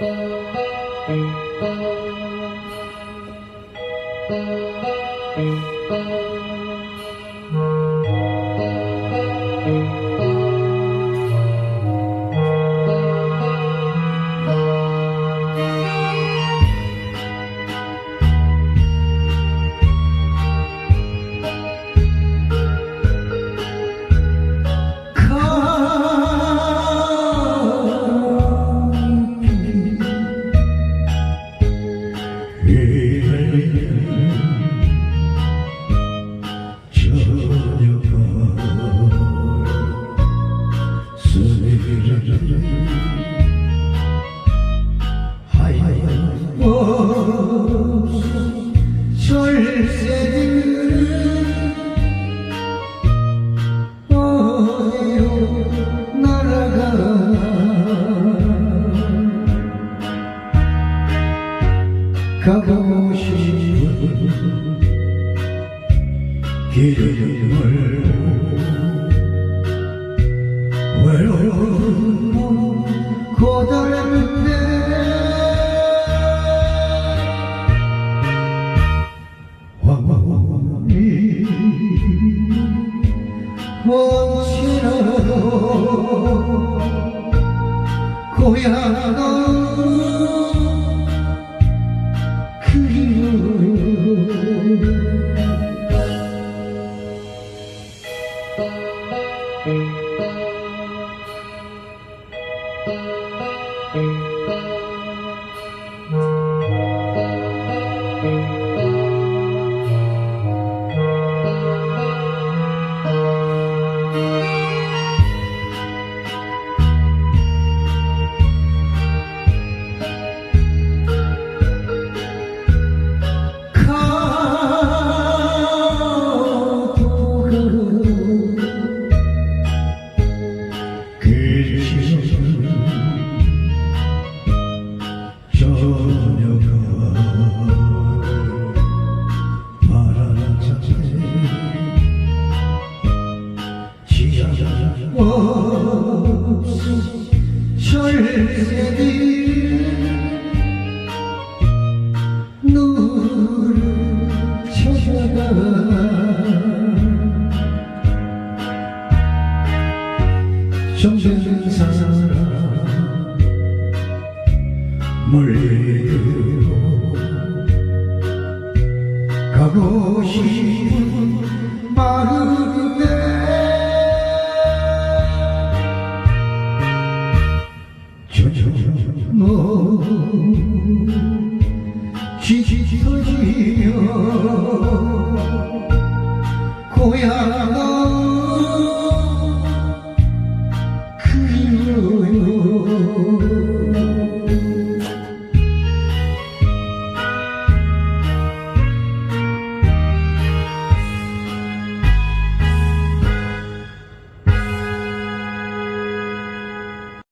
Thank you. 로 고향은 가도 정든 사람 멀리로 가고 싶은 마음인데 저녁 너 쥐쥐 터지며 고향